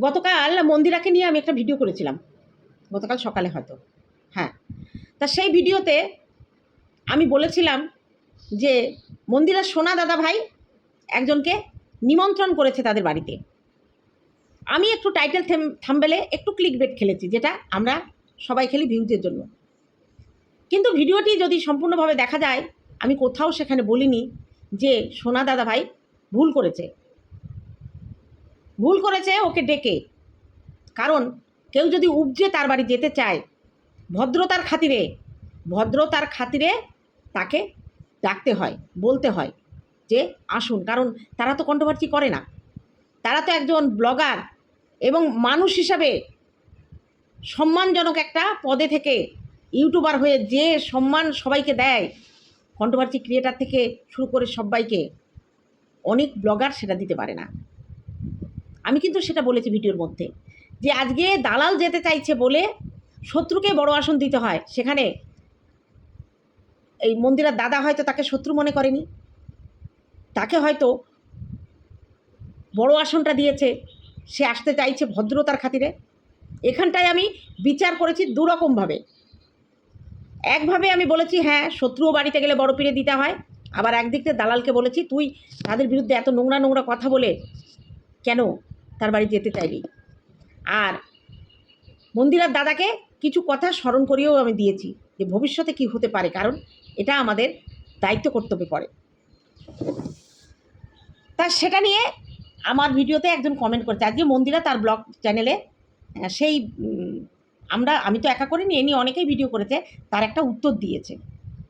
গতকাল মন্দিরাকে নিয়ে আমি একটা ভিডিও করেছিলাম। গতকাল সকালে হয়তো। হ্যাঁ। তা সেই ভিডিওতে আমি বলেছিলাম যে মন্দিরার সোনা দাদা ভাই একজনকে নিমন্ত্রণ করেছে তাদের বাড়িতে। আমি একটু টাইটেল থাম্বেলে একটু ক্লিক বেট খেলেছি, যেটা আমরা সবাই খেলি ভিউজের জন্য। কিন্তু ভিডিওটি যদি সম্পূর্ণভাবে দেখা যায়, আমি কোথাও সেখানে বলিনি যে সোনা দাদা ভাই ভুল করেছে। ভুল করেছে ওকে ডেকে। কারণ কেউ যদি উপজে তার বাড়ি যেতে চায়, ভদ্রতার খাতিরে ভদ্রতার খাতিরে তাকে ডাকতে হয়, বলতে হয় যে আসুন। কারণ তারা তো কন্ট্রোভার্সি করে না। তারা তো একজন ব্লগার এবং মানুষ হিসাবে সম্মানজনক একটা পদে থেকে ইউটিউবার হয়ে যে সম্মান সবাইকে দেয় কন্ট্রোভার্সি ক্রিয়েটার থেকে শুরু করে সবাইকে, অনেক ব্লগার সেটা দিতে পারে না। আমি কিন্তু সেটা বলেছি ভিডিওর মধ্যে, যে আজকে দালাল যেতে চাইছে বলে শত্রুকে বড় আসন দিতে হয়, সেখানে এই মন্দিরের দাদা হয়তো তাকে শত্রু মনে করেনি, তাকে হয়তো বড় আসনটা দিয়েছে, সে আসতে চাইছে ভদ্রতার খাতিরে। এখানটায় আমি বিচার করেছি দুরকমভাবে। একভাবে আমি বলেছি হ্যাঁ শত্রুও বাড়িতে গেলে বড় পিড়ে দিতে হয়, আবার একদিক থেকে দালালকে বলেছি, তুই তাদের বিরুদ্ধে এত নোংরা নোংরা কথা বলে কেন তার বাড়ি যেতে চাইলি আর মন্দিরার দাদাকে কিছু কথা স্মরণ করিয়েও আমি দিয়েছি যে ভবিষ্যতে কি হতে পারে, কারণ এটা আমাদের দায়িত্ব কর্তব্যে পড়ে। তা সেটা নিয়ে আমার ভিডিওতে একজন কমেন্ট করেছে। আজকে মন্দিরা তার ব্লগ চ্যানেলে সেই আমরা, আমি তো একা করিনি এ নিয়ে অনেকেই ভিডিও করেছে, তার একটা উত্তর দিয়েছে।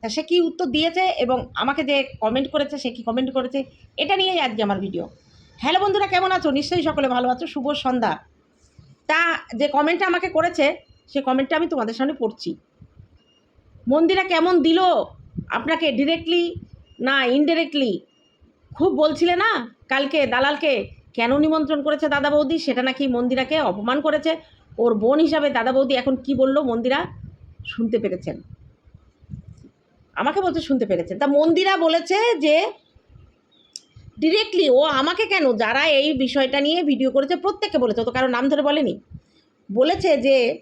তা সে কী উত্তর দিয়েছে এবং আমাকে যে কমেন্ট করেছে, সে কী কমেন্ট করেছে, এটা নিয়েই আজকে আমার ভিডিও হ্যালো বন্ধুরা, কেমন আছো? নিশ্চয়ই সকলে ভালো আছো। শুভ সন্ধ্যা। তা, যে কমেন্টটা আমাকে করেছে, সে কমেন্টটা আমি তোমাদের সামনে পড়ছি। মন্দিরা কেমন দিল? আপনাকে ডিরেক্টলি না ইনডিরেক্টলি খুব বলছিলে না কালকে, দালালকে? কেন নিমন্ত্রণ করেছে দাদা বৌদি? সেটা নাকি মন্দিরাকে অপমান করেছে? ওর বোন হিসাবে দাদা বৌদি এখন কি বলল মন্দিরা? শুনতে পেরেছেন। আমাকে বলতে শুনতে পেরেছেন। তা মন্দিরা বলেছে যে ডিরেক্টলি ও আমাকে কেন? যারা এই বিষয়টা নিয়ে ভিডিও করেছে, প্রত্যেককে বলেছে। তো কারও নাম ধরে বলেনি। বলেছে যে,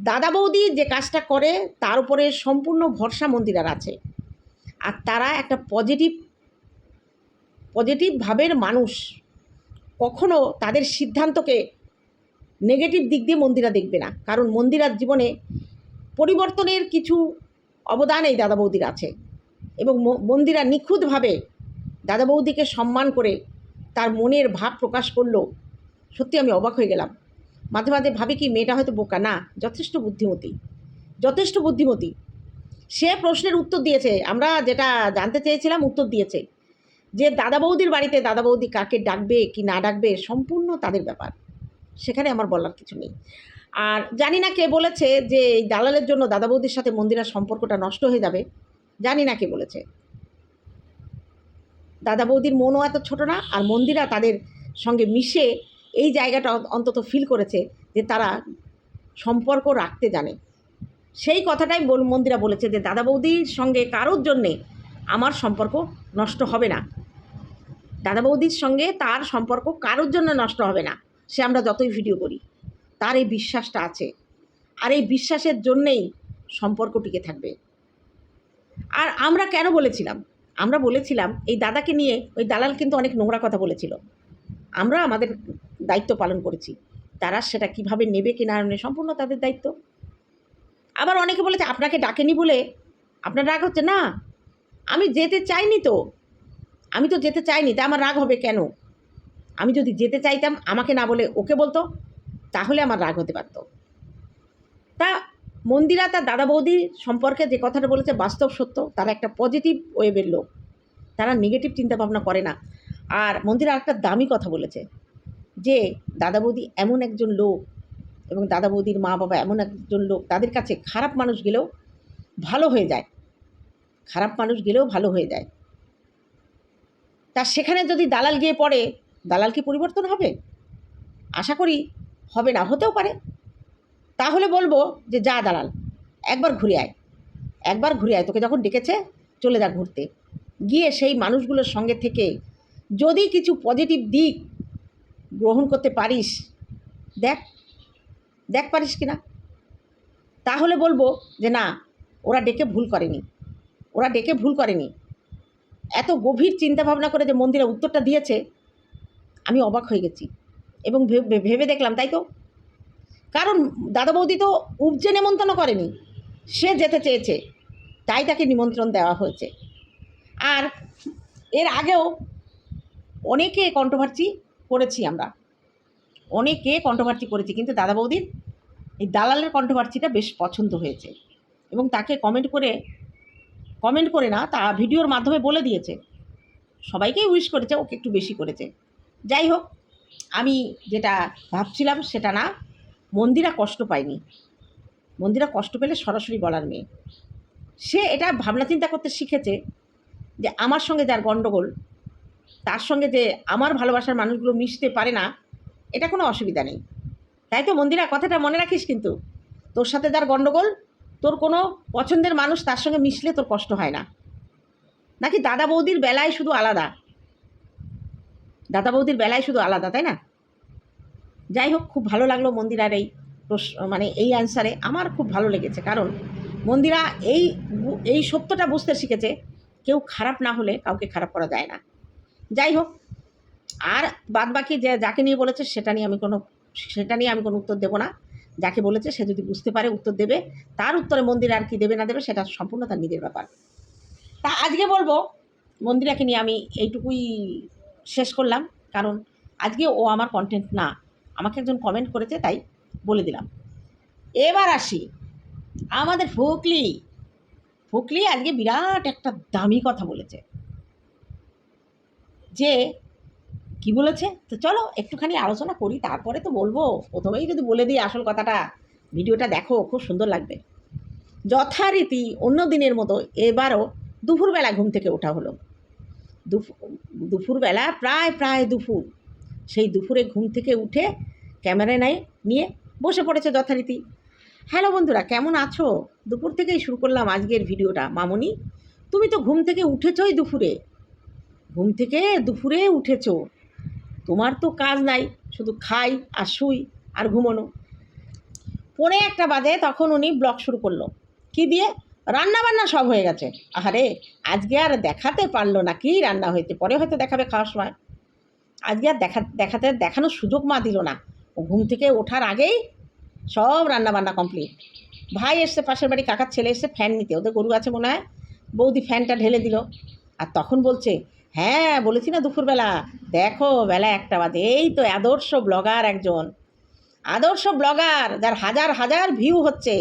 দাদা বৌদি যে কাজটা করে, তার উপরে সম্পূর্ণ ভরসা মন্দিরার আছে। আর তারা একটা পজিটিভ পজিটিভ ভাবের মানুষ। কখনো তাদের সিদ্ধান্তকে নেগেটিভ দিক দিয়ে মন্দিরা দেখবে না। কারণ মন্দিরার জীবনে পরিবর্তনের কিছু অবদান এই দাদা বৌদির আছে। এবং মন্দিরা নিখুঁতভাবে দাদা বৌদিকে সম্মান করে তার মনের ভাব প্রকাশ করল, সত্যি আমি অবাক হয়ে গেলাম। মাঝে মাঝে ভাবি কি, মেয়েটা হয়তো বোকা। না, যথেষ্ট বুদ্ধিমতী যথেষ্ট বুদ্ধিমতী। সে প্রশ্নের উত্তর দিয়েছে। আমরা যেটা জানতে চেয়েছিলাম, উত্তর দিয়েছে। যে দাদা বৌদির বাড়িতে দাদা বৌদি কাকে ডাকবে, কি না ডাকবে, সম্পূর্ণ তাদের ব্যাপার। সেখানে আমার বলার কিছু নেই। আর জানি না কে বলেছে যে, এই দালালের জন্য দাদা বৌদির সাথে মন্দিরার সম্পর্কটা নষ্ট হয়ে যাবে। জানি না কে বলেছে। দাদা বৌদির মনও এত ছোটো না, আর মন্দিরা তাদের সঙ্গে মিশে এই জায়গাটা অন্তত ফিল করেছে যে তারা সম্পর্ক রাখতে জানে। সেই কথাটাই বল, মন্দিরা বলেছে যে, দাদা বৌদির সঙ্গে কারোর জন্যে আমার সম্পর্ক নষ্ট হবে না। দাদা বৌদির সঙ্গে তার সম্পর্ক কারোর জন্য নষ্ট হবে না। সে আমরা যতই ভিডিও করি, তার এই বিশ্বাসটা আছে। আর এই বিশ্বাসের জন্যেই সম্পর্ক টিকে থাকবে। আর আমরা কেন বলেছিলাম? আমরা বলেছিলাম, এই দাদাকে নিয়ে ওই দালাল কিন্তু অনেক নোংরা কথা বলেছিল। আমরা আমাদের দায়িত্ব পালন করেছি। তারা সেটা কীভাবে নেবে কি না নেবে সম্পূর্ণ তাদের দায়িত্ব। আবার অনেকে বলেছে, আপনাকে ডাকেনি বলে আপনার রাগ হচ্ছে? না, আমি যেতে চাইনি তো। আমি তো যেতে চাইনি, তা আমার রাগ হবে কেন? আমি যদি যেতে চাইতাম, আমাকে না বলে ওকে বলতো, তাহলে আমার রাগ হতে পারতো। তা মন্দিরা তার দাদা বৌদি সম্পর্কে যে কথাটা বলেছে বাস্তব সত্য, তারা একটা পজিটিভ ওয়েবের লোক। তারা নেগেটিভ চিন্তাভাবনা করে না। আর মন্দিরা একটা দামি কথা বলেছে যে দাদা বৌদি এমন একজন লোক এবং দাদা বৌদির মা বাবা এমন একজন লোক, তাদের কাছে খারাপ মানুষ গেলেও ভালো হয়ে যায়। খারাপ মানুষ গেলেও ভালো হয়ে যায়। তা সেখানে যদি দালাল গিয়ে পড়ে, দালাল কি পরিবর্তন হবে? আশা করি হবে না, হতেও পারে। তাহলে বলব যে যা দালাল, একবার ঘুরে আয়। একবার ঘুরে আয়, তোকে যখন ডেকেছে, চলে যা ঘুরতে। গিয়ে সেই মানুষগুলোর সঙ্গে থেকে যদি কিছু পজিটিভ দিক গ্রহণ করতে পারিস, দেখ দেখ পারিস কি না তাহলে বলব যে না, ওরা ডেকে ভুল করেনি। ওরা ডেকে ভুল করেনি। এত গভীর চিন্তা ভাবনা করে যে মন্দিরে উত্তরটা দিয়েছে, আমি অবাক হয়ে গেছি। এবং ভেবে দেখলাম, তাই তো? কারণ দাদা বৌদি তো উপজে নেমন্তন্ন করেনি, সে যেতে চেয়েছে, তাই তাকে নিমন্ত্রণ দেওয়া হয়েছে। আর এর আগেও অনেকে কন্ট্রোভার্সি করেছি আমরা, অনেকে কন্ট্রোভার্সি করেছি, কিন্তু দাদা বৌদির এই দালালের কন্ট্রোভার্সিটা বেশ পছন্দ হয়েছে এবং তাকে কমেন্ট করে কমেন্ট করে না, তা ভিডিওর মাধ্যমে বলে দিয়েছে। সবাইকেই উইশ করেছে, ওকে একটু বেশি করেছে। যাই হোক, আমি যেটা ভাবছিলাম সেটা না মন্দিরা কষ্ট পায়নি। মন্দিরা কষ্ট পেলে সরাসরি বলার মেয়ে। সে এটা ভাবনা চিন্তা করতে শিখেছে যে আমার সঙ্গে যার গণ্ডগোল তার সঙ্গে যে আমার ভালোবাসার মানুষগুলো মিশতে পারে না, এটা কোনো অসুবিধা নেই। তাই তো মন্দিরা, কথাটা মনে রাখিস কিন্তু। তোর সাথে যার গণ্ডগোল তোর কোনো পছন্দের মানুষ তার সঙ্গে মিশলে তোর কষ্ট হয় না। নাকি দাদা বৌদির বেলায় শুধু আলাদা? দাদা বৌদির বেলায় শুধু আলাদা, তাই না? যাই হোক খুব ভালো লাগল মন্দিরার এই মানে এই অ্যান্সারে আমার খুব ভালো লেগেছে, কারণ মন্দিরা এই এই সত্যটা বুঝতে শিখেছে, কেউ খারাপ না হলে কাউকে খারাপ করা যায় না। যাই হোক আর বাদ বাকি যে যাকে নিয়ে বলেছে, সেটা নিয়ে আমি কোনো সেটা নিয়ে আমি কোনো উত্তর দেবো না। যাকে বলেছে, সে যদি বুঝতে পারে, উত্তর দেবে। তার উত্তরে মন্দির আর কি দেবে, না দেবে, সেটা সম্পূর্ণ তার নিজের ব্যাপার। তা আজকে বলব, মন্দিরাকে নিয়ে আমি এইটুকুই শেষ করলাম, কারণ আজকে ও আমার কন্টেন্ট না। আমাকে একজন কমেন্ট করেছে, তাই বলে দিলাম। এবার আসি আমাদের ফুকলি। ফুকলি আজকে বিরাট একটা দামি কথা বলেছে। যে কি বলেছে? তো চলো একটুখানি আলোচনা করি, তারপরে তো বলব। প্রথমেই যদি বলে দিই আসল কথাটা, ভিডিওটা দেখো, খুব সুন্দর লাগবে। যথারীতি অন্য দিনের মতো এবারও দুপুরবেলা ঘুম থেকে ওঠা হলো। দুপুর দুপুরবেলা প্রায় প্রায় দুপুর। সেই দুপুরে ঘুম থেকে উঠে ক্যামেরা নাই, নিয়ে বসে পড়েছে যথারীতি। হ্যালো বন্ধুরা, কেমন আছো? দুপুর থেকেই শুরু করলাম আজকের ভিডিওটা। মামনি, তুমি তো ঘুম থেকে উঠেছই দুপুরে। ঘুম থেকে দুপুরে উঠেছো। তোমার তো কাজ নাই, শুধু খাই আর শুই আর ঘুমোনো। পরে একটা বাজে, তখন উনি ব্লগ শুরু করল। কি দিয়ে? রান্না বান্না সব হয়ে গেছে। আহারে, আজকে আর দেখাতে পারল না, কি রান্না হয়েছে পরে? হয়তো দেখাবে খাওয়ার সময়। আজকে আর দেখা, দেখাতে, দেখানোর সুযোগ মা দিল না। ও ঘুম থেকে ওঠার আগেই সব রান্না বান্না কমপ্লিট ভাই এসছে, পাশের বাড়ি কাকার ছেলে এসছে ফ্যান নিতে। ওদের গরু আছে মনে হয়। বৌদি ফ্যানটা ঢেলে দিল। আর তখন বলছে হ্যাঁ বলেছি না দুপুরবেলা। দেখো, বেলা একটা বাজে। এই তো আদর্শ ব্লগার একজন। আদর্শ ব্লগার যার হাজার হাজার ভিউ হচ্ছে।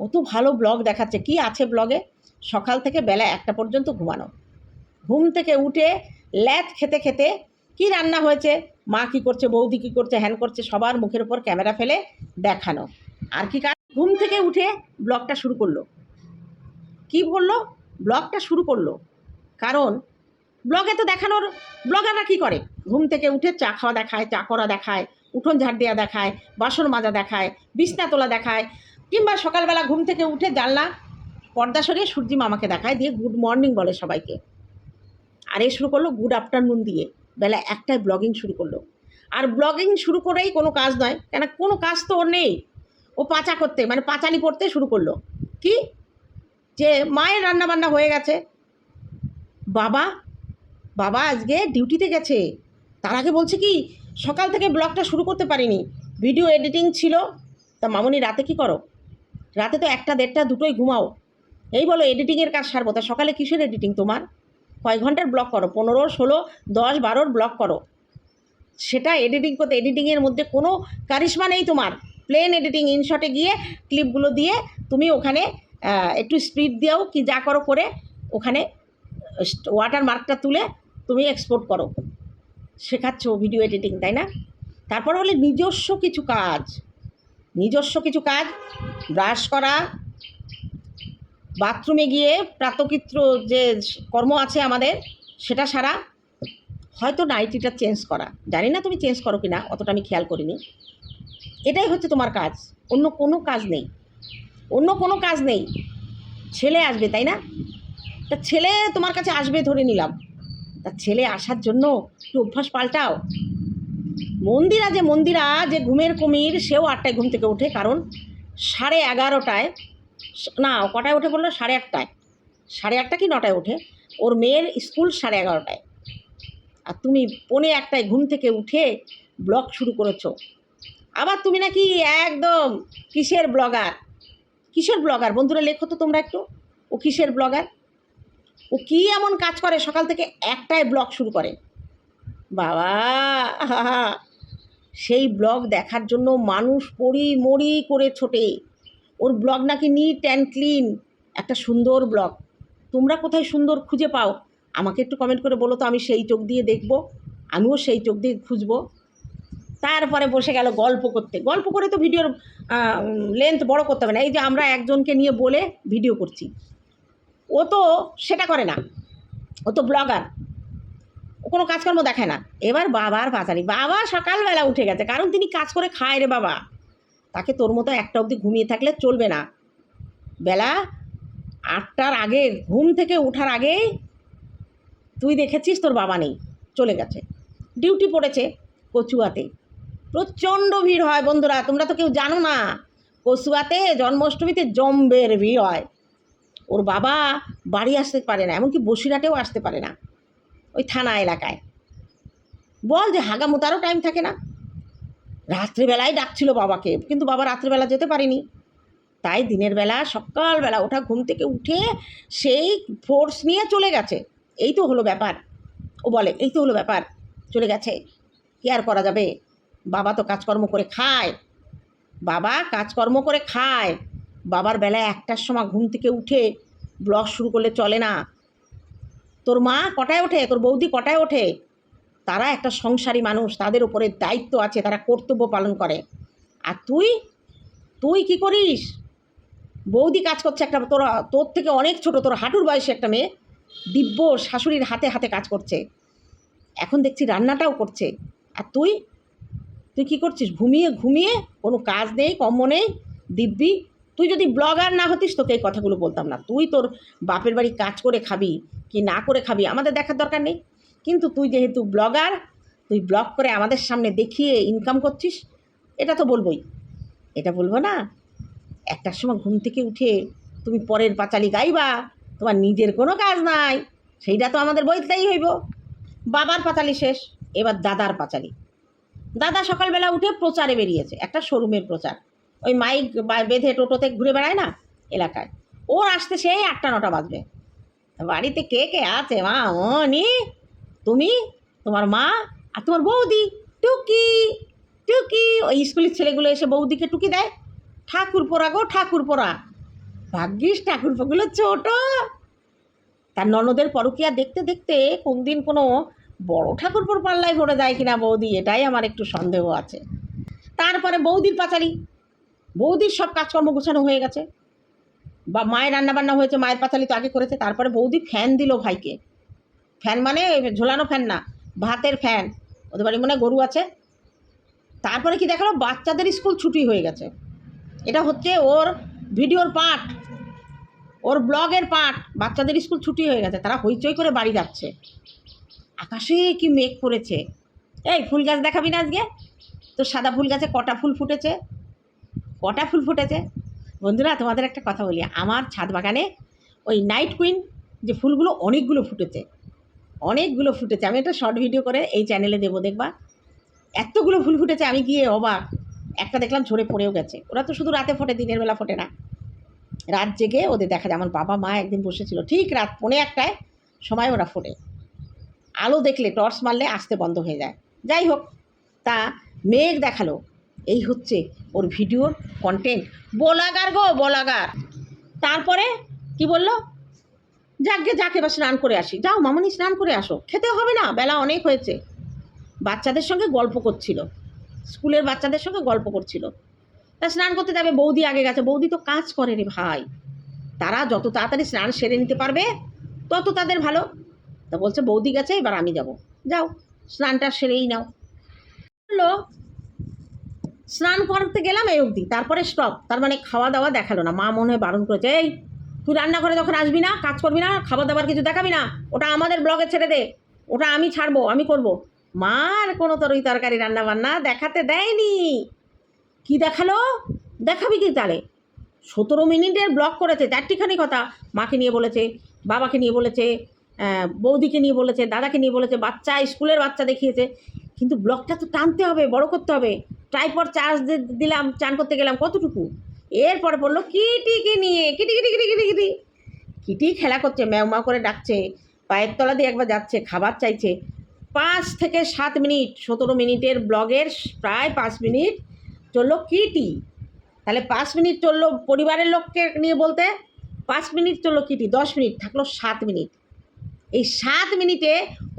ও তো ভালো ব্লগ দেখাচ্ছে। কি আছে ব্লগে সকাল থেকে বেলা একটা পর্যন্ত ঘুমানো। ঘুম থেকে উঠে ল্যাথ খেতে খেতে কি রান্না হয়েছে? মা কি করছে? বৌদি কি করছে? হ্যান করছে? সবার মুখের উপর ক্যামেরা ফেলে দেখানো। আর কি কাজ? ঘুম থেকে উঠে ব্লগটা শুরু করল। কি বলল? ব্লগটা শুরু করল। কারণ ব্লগে তো দেখানোর, ব্লগাররা কী করে? ঘুম থেকে উঠে চা খাওয়া দেখায়, চা করা দেখায়, উঠোন ঝাড় দেওয়া দেখায়, বাসন মাজা দেখায়, বিছনা তোলা দেখায়, কিংবা সকালবেলা ঘুম থেকে উঠে জানলা, পর্দা সরিয়ে সূর্যি মামাকে দেখায় দিয়ে গুড মর্নিং বলে সবাইকে। আর এ শুরু করল গুড আফটারনুন দিয়ে। বেলা একটায় ব্লগিং শুরু করল। আর ব্লগিং শুরু করেই কোনো কাজ নয়, কেন কোনো কাজ তো ওর নেই। ও পাঁচা করতে মানে পাঁচালি পড়তে শুরু করল। কি? যে মায়ের রান্না বান্না হয়ে গেছে। বাবা বাবা আজকে ডিউটিতে গেছে। তার আগে বলছে কি, সকাল থেকে ব্লগটা শুরু করতে পারিনি। ভিডিও এডিটিং ছিল। তা মামনি, রাতে কি করো? রাতে তো একটা, দেড়টা দুটোই ঘুমাও। এই বলো, এডিটিংয়ের কাজ সারবো। তা সকালে কিসের এডিটিং তোমার? কয় ঘণ্টার ব্লক করো? পনেরো, ষোলো, দশ, বারোর ব্লক করো। সেটা এডিটিং করতে এডিটিংয়ের মধ্যে কোনো কারিশমা নেই তোমার। প্লেন এডিটিং ইনশটে গিয়ে ক্লিপগুলো দিয়ে তুমি ওখানে একটু স্পিড দিয়েও কি যা করো করে ওখানে ওয়াটার মার্কটা তুলে তুমি এক্সপোর্ট করো। শেখাচ্ছ ভিডিও এডিটিং তাই না? তারপর হলে নিজস্ব কিছু কাজ। নিজস্ব কিছু কাজ ব্রাশ করা বাথরুমে গিয়ে প্রাতকৃত্র যে কর্ম আছে আমাদের, সেটা সারা হয়তো নাইটিটা চেঞ্জ করা। জানি না তুমি চেঞ্জ করো কি না অতটা আমি খেয়াল করিনি। এটাই হচ্ছে তোমার কাজ। অন্য কোনো কাজ নেই। অন্য কোনো কাজ নেই। ছেলে আসবে, তাই না? তা ছেলে তোমার কাছে আসবে ধরে নিলাম। তা ছেলে আসার জন্য একটু অভ্যাস পাল্টাও। মন্দিরা যে মন্দিরা, যে ঘুমের কুমির, সেও আটটায় ঘুম থেকে ওঠে, কারণ সাড়ে এগারোটায় না, কটায় ওঠে বলল? সাড়ে আটটায়। সাড়ে আটটা কি নটায় ওঠে? ওর মেয়ের স্কুল সাড়ে এগারোটায়। আর তুমি পৌনে একটায় ঘুম থেকে উঠে ব্লগ শুরু করেছ। আবার তুমি নাকি একদম কিসের ব্লগার? কিসের ব্লগার? বন্ধুরা, লেখো তো তোমরা একটু। ও কিসের ব্লগার? ও কী এমন কাজ করে? সকাল থেকে একটায় ব্লগ শুরু করে। বাবা সেই ব্লগ দেখার জন্য মানুষ পড়ি মরি করে ছোটে। ওর ব্লগ নাকি নিট অ্যান্ড ক্লিন, একটা সুন্দর ব্লগ। তোমরা কোথায় সুন্দর খুঁজে পাও? আমাকে একটু কমেন্ট করে বলো তো, আমি সেই চোখ দিয়ে দেখব, আমিও সেই চোখ দিয়ে খুঁজবো। তারপরে বসে গেল গল্প করতে। গল্প করে তো ভিডিওর লেন্থ বড় করতে হবে না। এই যে আমরা একজনকে নিয়ে বলে ভিডিও করছি। ও তো সেটা করে না। ও তো ব্লগার ও কোনো কাজকর্ম দেখে না। এবার বাবার পাচারি বাবা সকালবেলা উঠে গেছে। কারণ তিনি কাজ করে খায় রে বাবা। তাকে তোর মতো একটা অবধি ঘুমিয়ে থাকলে চলবে না। বেলা আটটার আগে, ঘুম থেকে ওঠার আগেই তুই দেখেছিস তোর বাবা নেই, চলে গেছে। ডিউটি পড়েছে কচুয়াতে। প্রচণ্ড ভিড় হয় বন্ধুরা, তোমরা তো কেউ জানো না, কচুয়াতে জন্মাষ্টমীতে জম্বের ভিড় হয়। ওর বাবা বাড়ি আসতে পারে না, এমনকি বসিরহাটেও আসতে পারে না, ওই থানা এলাকায়। বল যে হাগামোতারও টাইম থাকে না। রাত্রিবেলায় ডাকছিল বাবাকে, কিন্তু বাবা রাত্রিবেলা যেতে পারেনি। তাই দিনের বেলা, সকালবেলা ওঠা ঘুম থেকে উঠে সেই ফোর্স নিয়ে চলে গেছে। এই তো হলো ব্যাপার। ও বলে, এই তো হলো ব্যাপার। চলে গেছে। কি আর করা যাবে? বাবা তো কাজকর্ম করে খায়। বাবা কাজকর্ম করে খায়। বাবার বেলায় একটার সময় ঘুম থেকে উঠে ব্লগ শুরু করলে চলে না। তোর মা কটায় ওঠে? তোর বৌদি কটায় ওঠে? তারা একটা সংসারী মানুষ, তাদের উপরে দায়িত্ব আছে, তারা কর্তব্য পালন করে। আর তুই? তুই কি করিস? বৌদি কাজ করছে একটা, তোর তোর থেকে অনেক ছোট, তোর হাঁটুর বয়সী একটা মেয়ে, দিব্য শাশুড়ির হাতে হাতে কাজ করছে। এখন দেখছি রান্নাটাও করছে। আর তুই? তুই কি করছিস? ঘুমিয়ে ঘুমিয়ে কোনো কাজ নেই কম্ম নেই? দিব্যি, তুই যদি ব্লগার না হতিস, তোকে এই কথাগুলো বলতাম না। তুই তোর বাপের বাড়ি কাজ করে খাবি, কি না করে খাবি, আমাদের দেখার দরকার নেই। কিন্তু তুই যেহেতু ব্লগার, তুই ব্লগ করে আমাদের সামনে দেখিয়ে ইনকাম করছিস, এটা তো বলবোই। এটা বলব না, একটার সময় ঘুম থেকে উঠে তুমি পরের পাঁচালি গাইবা, তোমার নিজের কোনো কাজ নাই, সেইটা তো আমাদের বইতেই হইব। বাবার পাঁচালি শেষ, এবার দাদার পাঁচালি। দাদা সকালবেলা উঠে প্রচারে বেরিয়েছে, একটা শোরুমের প্রচার। ওই মাইক বেঁধে টোটোতে ঘুরে বেড়ায় না এলাকায়? ওর আসতে সেই আটটা নটা বাজবে। বাড়িতে কে কে আছে মা মনি তুমি, তোমার মা আর তোমার বৌদি, টুকি টুকি। ওই স্কুলের ছেলেগুলো এসে বৌদিকে টুকি দেয়। ঠাকুর পোড়া গো, ঠাকুর পোড়া। ভাগ্যিস ঠাকুর পোগুলো ছোট। তার ননদের পরকিয়া দেখতে দেখতে কোন দিন কোনো বড় ঠাকুরপুর পাল্লায় ভরে যায় কিনা বৌদি, এটাই আমার একটু সন্দেহ আছে। তারপরে বৌদির পাচারি বৌদির সব কাজকর্ম গোছানো হয়ে গেছে। বা মায়ের রান্নাবান্না হয়েছে, মায়ের পাতালি তো আগে করেছে। তারপরে বৌদি ফ্যান দিল ভাইকে। ফ্যান মানে ঝোলানো ফ্যান না, ভাতের ফ্যান। ওদের বাড়ি মনে গরু আছে। তারপরে কি দেখাল? বাচ্চাদের স্কুল ছুটি হয়ে গেছে। এটা হচ্ছে ওর ভিডিওর পার্ট। ওর ব্লগের পার্ট। বাচ্চাদের স্কুল ছুটি হয়ে গেছে। তারা হইচই করে বাড়ি যাচ্ছে। আকাশে কি মেঘ পড়েছে এই ফুল গাছ দেখাবি না আজকে? তো সাদা ফুল গাছে কটা ফুল ফুটেছে? কটা ফুল ফুটেছে? বন্ধুরা, তোমাদের একটা কথা বলি। আমার ছাদ বাগানে ওই নাইট কুইন যে ফুলগুলো অনেকগুলো ফুটেছে। অনেকগুলো ফুটেছে। আমি একটা শর্ট ভিডিও করে এই চ্যানেলে দেবো, দেখবা। এতগুলো ফুল ফুটেছে, আমি গিয়ে অবাক। একটা দেখলাম ঝরে পড়েও গেছে। ওরা তো শুধু রাতে ফোটে, দিনের বেলা ফোটে না। রাত জেগে ওদের দেখা যায়। আমার বাবা, মা একদিন বসেছিল, ঠিক রাত পৌনে একটায় সময় ওরা ফোটে। আলো দেখলে, টর্চ মারলে আসতে বন্ধ হয়ে যায়। যাই হোক, তা মেঘ দেখাল। এই হচ্ছে ওর ভিডিওর কন্টেন্ট বলাগার গো, বলাগার। তারপরে কি বলল? যাকে যাকে বা স্নান করে আসি। যাও, মামনি, স্নান করে আসো। খেতে হবে না, বেলা অনেক হয়েছে। বাচ্চাদের সঙ্গে গল্প করছিল। স্কুলের বাচ্চাদের সঙ্গে গল্প করছিল। তা স্নান করতে যাবে, বৌদি আগে গেছে। বৌদি তো কাজ করে রে ভাই। তারা যত তাড়াতাড়ি স্নান সেরে নিতে পারবে, তত তাদের ভালো। তা বলছে, বৌদি গেছে, এবার আমি যাব। যাও, স্নানটা সেরেই নাও। বলল, স্নান করতে গেলাম এই অবধি, তারপরে স্টপ তার মানে খাওয়া দাওয়া দেখাল না। মা মনে হয় বারণ করেছে, এই তুই রান্নাঘরে যখন আসবি না, কাজ করবি না খাবার দাবার কিছু দেখাবি না, ওটা আমাদের ব্লগে ছেড়ে দে। ওটা আমি ছাড়বো, আমি করব। মার কোনো তরই তরকারি রান্না বান্না দেখাতে দেয়নি। কি দেখাল? দেখাবি কি তাহলে? সতেরো মিনিটের ব্লগ করেছে, চারটিখানি কথা। মাকে নিয়ে বলেছে, বাবাকে নিয়ে বলেছে বৌদিকে নিয়ে বলেছে, দাদাকে নিয়ে বলেছে, বাচ্চা, স্কুলের বাচ্চা দেখিয়েছে। কিন্তু ব্লগটা তো টানতে হবে, বড় করতে হবে। ট্রাইপর চার্জ দিলাম, চান করতে গেলাম, কতটুকু? এরপরে বলল, কিটিকে নিয়ে kitty kitty kitty kitty kitty kitty খেলা করছে, ম্যাও ম্যাও করে ডাকছে, পায়ের তলা দিয়ে একবার যাচ্ছে, খাবার চাইছে। পাঁচ থেকে সাত মিনিট, সতেরো মিনিটের ব্লগের প্রায় পাঁচ মিনিট চলল কিটি। তাহলে পাঁচ মিনিট চলল পরিবারের লোককে নিয়ে বলতে, পাঁচ মিনিট চলল কিটি, দশ মিনিট, থাকল সাত মিনিট। এই সাত মিনিটে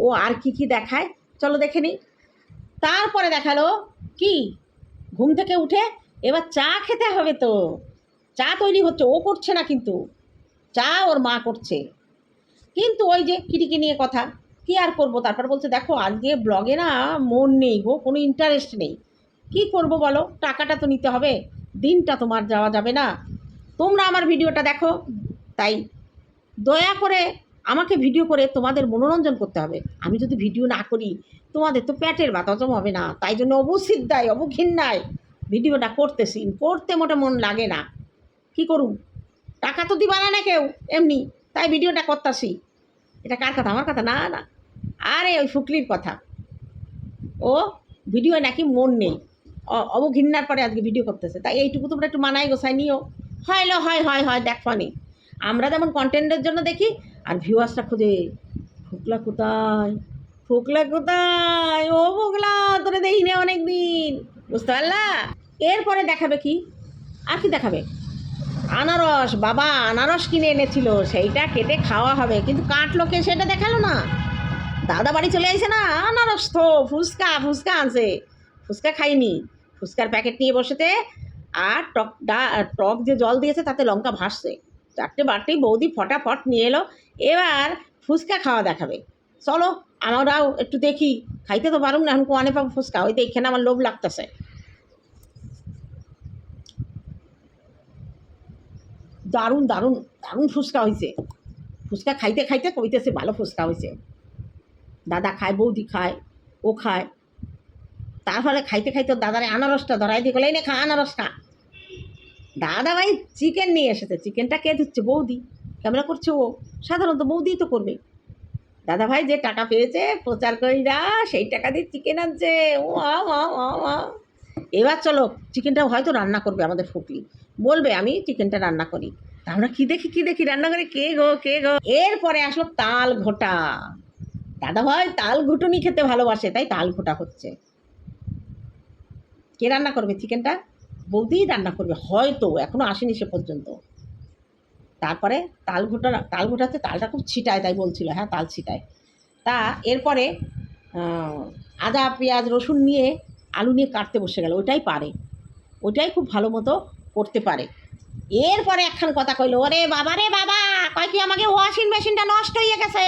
ও আর কি কি দেখায়, চলো দেখে নিই তারপরে দেখাল কি? ঘুম থেকে উঠে এবার চা খেতে হবে তো। চা তৈরি হচ্ছে, ও করছে না কিন্তু। চা ওর মা করছে। কিন্তু ওই যে কিটিকে নিয়ে কথা, কি আর করব? তারপর বলছে, দেখো, আজকে ব্লগে না মন নেই গো, কোনো ইন্টারেস্ট নেই। কি করব বলো? টাকাটা তো নিতে হবে। দিনটা তোমার যাওয়া যাবে না। তোমরা আমার ভিডিওটা দেখো। তাই দয়া করে আমাকে ভিডিও করে তোমাদের মনোরঞ্জন করতে হবে। আমি যদি ভিডিও না করি, তোমাদের তো প্যাটের ভাত হজম হবে না। তাই জন্য অবসিদ্ধায়, অবঘিন্নায় ভিডিওটা করতেছি, করতে মোটে মন লাগে না। কি করুন টাকা তো দিবা না কেউ, এমনি। তাই ভিডিওটা করতাছি। এটা কার কথা? আমার কথা? না না। আরে ওই ফুকলির কথা। ও, ভিডিও নাকি মন নেই। অবঘিন্নার পরে আজকে ভিডিও করতেছে। তাই এইটুকু তোমরা একটু মানাই গোছাই নিও। হয় লো, হয় হয় হয়, দেখ ফানি আমরা যেমন কন্টেন্টের জন্য দেখি, আর ভিউয়ার্সটা খুঁজে, ফুকলা কোথায়? ফুকলা কোথায়? ও ফুকলা, তোরে দেখি না অনেক দিন বুঝতে পারলা? এরপরে দেখাবে কি? আর কি দেখাবে? আনারস, বাবা, আনারস কিনে এনেছিল, সেইটা কেটে খাওয়া হবে। কিন্তু কাটলো কে সেটা দেখাল না। দাদা বাড়ি চলে আসে না, আনারস তো ফুচকা ফুচকা আনছে। ফুচকা খাইনি। ফুচকার প্যাকেট নিয়ে বসেতে আর টক ডা, টক যে জল দিয়েছে, তাতে লঙ্কা ভাসছে। চারটে বারটেই বৌদি ফটাফট নিয়ে এলো। এবার ফুচকা খাওয়া দেখাবে। চলো, আমরাও একটু দেখি। খাইতে তো পারুম না, এখন কোয়ানে পাবো ফুচকা? ওই দেখে না আমার লোভ লাগতেছে। দারুণ দারুণ দারুণ ফুচকা হয়েছে ফুচকা খাইতে খাইতে কইতেছে ভালো ফুচকা হয়েছে দাদা খায়, বৌদি খায়, ও খায়। তারপরে খাইতে খাইতে দাদারে আনারসটা ধরাই দিয়ে গেলে না খা আনারস খা দাদা ভাই চিকেন নিয়ে এসেছে। চিকেনটা কে দিচ্ছে? বৌদি। ক্যামেরা করছে ও। সাধারণত বৌদিই তো করবে। দাদা ভাই যে টাকা পেয়েছে, প্রচার করিরা সেই টাকা দিয়ে চিকেন আনছে। ও আ। এবার চলো চিকেনটা হয়তো রান্না করবে আমাদের ফুকলি। বলবে, আমি চিকেনটা রান্না করি। তা আমরা কি দেখি কি দেখি? রান্না করে, কে গো কে গো? এরপরে আসলো তাল ঘোটা। দাদা ভাই, তাল ঘুটুনি খেতে ভালোবাসে, তাই তাল ঘোটা হচ্ছে। কে রান্না করবে চিকেনটা? বৌদিই রান্না করবে, হয়তো, এখনও আসেনি সে পর্যন্ত। তারপরে তাল ঘোটা, তাল ঘোটাতে তালটা খুব ছিটায়, তাই বলছিল হ্যাঁ তাল ছিটায়। তা এরপরে আদা, পেঁয়াজ, রসুন নিয়ে আলু নিয়ে কাটতে বসে গেল, ওইটাই পারে। ওইটাই খুব ভালো মতো করতে পারে। এরপরে একখান কথা কইলো, ওরে বাবা, রে বাবা, কয় কি আমাকে ওয়াশিং মেশিনটা নষ্ট হয়ে গেছে?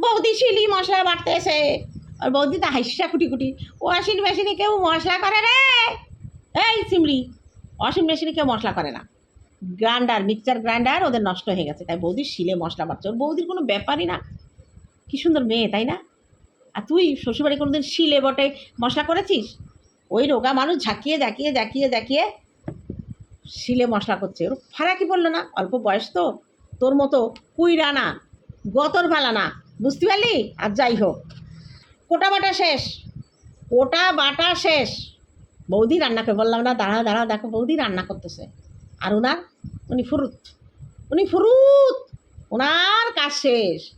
বৌদি শিলি মশলা এসে আর বৌদি তা হাইসা কুটি কুটি ওয়াশিং মেশিনে কেউ মশলা করে রে? এই সিমড়ি ওয়াশিং মেশিনে কেউ মশলা করে না। গ্রাইন্ডার মিক্সচার গ্রাইন্ডার ওদের নষ্ট হয়ে গেছে। তাই বৌদির শিলে মশলা বাড়ছে। ওর বৌদির কোনো ব্যাপারই না। কি সুন্দর মেয়ে, তাই না? আর তুই শ্বশুরবাড়ি কোনোদিন শিলে বটে মশলা করেছিস? ওই রোগা মানুষ ঝাঁকিয়ে ঝাঁকিয়ে ঝাঁকিয়ে ঝাঁকিয়ে শিলে মশলা করছে। ওর ফারাকি পড়ল না? অল্প বয়স তো? তোর মতো কুইরা না, গতর ফালা না। বুঝতে পারলি? আর যাই হোক। কোটা বাটা শেষ। কোটা বাটা শেষ। বৌদি রান্না করে বললাম না, দাঁড়া দাঁড়া, দেখো বৌদি রান্না করতেছে। আর ওনার উনি ফুরুত। উনি ফুরুত! ওনার কাজ শেষ।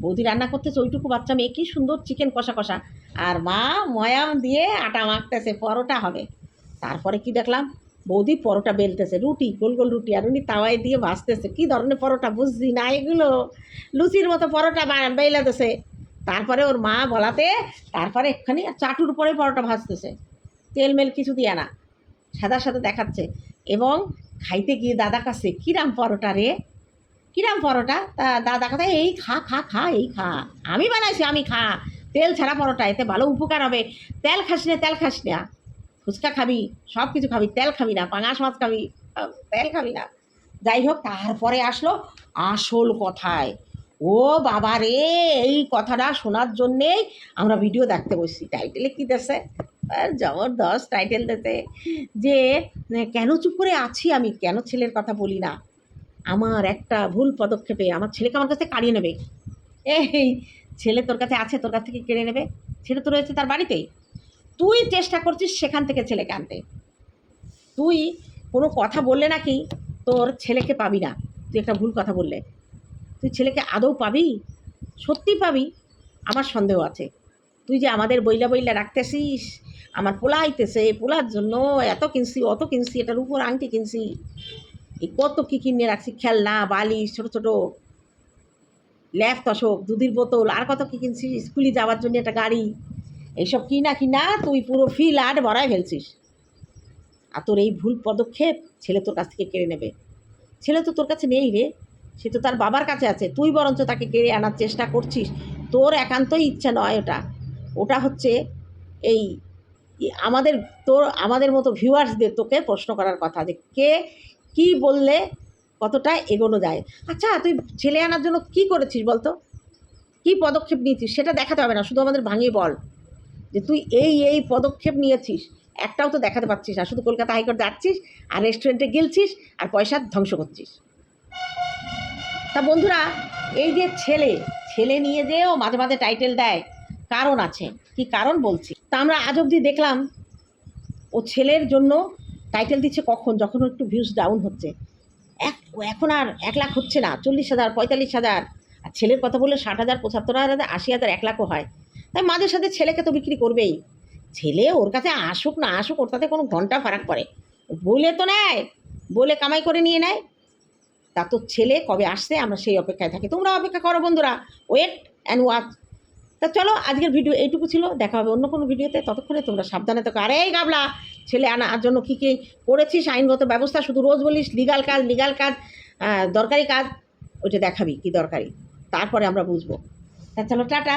বৌদি রান্না করতেছে ওইটুকু বাচ্চা মেয়ে, কি সুন্দর চিকেন কষা কষা। আর মা ময়াম দিয়ে আটা মাখতেছে, পরোটা হবে। তারপরে কি দেখলাম? বৌদি পরোটা বেলতেছে, রুটি, গোল গোল রুটি, আর উনি তাওয়ায় দিয়ে ভাজতেছে। কি ধরনের পরোটা বুঝছি না এগুলো। লুচির মতো পরোটা বেলাতেছে তারপরে ওর মা বলাতে, তারপরে একখানি চাটুর উপরে পরোটা ভাজতেছে। তেল মেল কিছু দিয়ে না। সাদা সাদা দেখাচ্ছে। এবং খাইতে গিয়ে দাদা কাছে কিরাম পরোটা রে? কিরাম পরোটা? তা দাদা কথা এই খা খা খা, এই খা। আমি বানাইছি, আমি খা। তেল ছাড়া পরোটা, এতে ভালো উপকার হবে। তেল খাস না, তেল খাস না। ফুচকা খাবি সব কিছু খাবি, তেল খাবি না, পাঙাশ মাছ খাবি তেল খাবি না। যাই হোক, তারপরে আসলো আসল কথায়। ও বাবা রে, এই কথাটা শোনার জন্যেই আমরা ভিডিও দেখতে বসছি। টাইটেলে কী দেশে জবরদস্ত টাইটেল দেতে যে, কেন চুপ করে আছি আমি? কেন ছেলের কথা বলি না? আমার একটা ভুল পদক্ষেপে আমার ছেলেকে আমার কাছে কাড়িয়ে নেবে। এই, ছেলে তোর কাছে আছে, তোর কাছ থেকে কেড়ে নেবে। ছেলে তো রয়েছে তার বাড়িতেই। তুই চেষ্টা করছিস সেখান থেকে ছেলেকে আনতে। তুই কোনো কথা বললে নাকি তোর ছেলেকে পাবি না। তুই একটা ভুল কথা বললে। তুই ছেলেকে আদৌ পাবি? সত্যি পাবি? আমার সন্দেহ আছে। তুই যে আমাদের বইলা বইলা রাখতেছিস, আমার পোলা আইতেছে পোলার জন্য এত কিনছি, অত কিনছি, এটার উপর আংটি কিনছি। এই কত কী কিনে রাখছি, খেলনা, বালিশ, ছোটো ছোটো। ল্যাপ তশক দুধের বোতল, আর কত কী কিনছি, স্কুলে যাওয়ার জন্য একটা গাড়ি। এইসব কিনা কিনা তুই পুরো ফিল আর্ট ভরাই ফেলছিস। আর তোর এই ভুল পদক্ষেপ ছেলে তোর কাছ থেকে কেড়ে নেবে। ছেলে তো তোর কাছে নেই রে, সে তো তার বাবার কাছে আছে। তুই বরঞ্চ তাকে কেড়ে আনার চেষ্টা করছিস। তোর একান্তই ইচ্ছা নয় ওটা। ওটা হচ্ছে এই আমাদের, তোর, আমাদের মতো ভিউয়ার্সদের তোকে প্রশ্ন করার কথা যে কে কি বললে কতটা এগোনো যায়। আচ্ছা তুই ছেলে আনার জন্য কি করেছিস বলতো? কি পদক্ষেপ নিয়েছিস সেটা দেখাতে হবে না, শুধু আমাদের ভাঙিয়ে বল। যে তুই এই এই পদক্ষেপ নিয়েছিস, একটাও তো দেখাতে পারছিস না। শুধু কলকাতা হাইকোর্ট যাচ্ছিস আর রেস্টুরেন্টে গেলছিস আর পয়সা ধ্বংস করছিস। তা বন্ধুরা, এই যে ছেলে ছেলে নিয়ে যেও মাঝে মাঝে টাইটেল দেয়, কারণ আছে। কি কারণ বলছি? তা আমরা আজ অবধি দেখলাম, ও ছেলের জন্য টাইটেল দিচ্ছে কখন? যখন একটু ভিউজ ডাউন হচ্ছে। এক, এখন আর এক লাখ হচ্ছে না, চল্লিশ হাজার, পঁয়তাল্লিশ হাজার। আর ছেলের কথা বললে ষাট হাজার, পঁচাত্তর হাজার, আশি হাজার, এক লাখও হয়। তাই মাঝে সাথে ছেলেকে তো বিক্রি করবেই। ছেলে ওর কাছে আসুক না আসুক, ওর তাতে কোনো ঘণ্টা ফারাক পড়ে। বলে তো নেয়, বলে কামাই করে নিয়ে নেয়। তা তোর ছেলে কবে আসছে, আমরা সেই অপেক্ষায় থাকি। তোমরা অপেক্ষা করো বন্ধুরা ওয়েট অ্যান্ড ওয়াচ তা চলো, আজকের ভিডিও এইটুকু ছিল। দেখা হবে অন্য কোনো ভিডিওতে ততক্ষণে তোমরা সাবধানে থাকো। আরে গাবলা, ছেলে আনার জন্য কী কী করেছিস? আইনগত ব্যবস্থা, শুধু রোজ বলিস লিগাল কাজ লিগাল কাজ দরকারি কাজ, ওইটা দেখাবি কি দরকারি। তারপরে আমরা বুঝব। তা চলো, টাটা।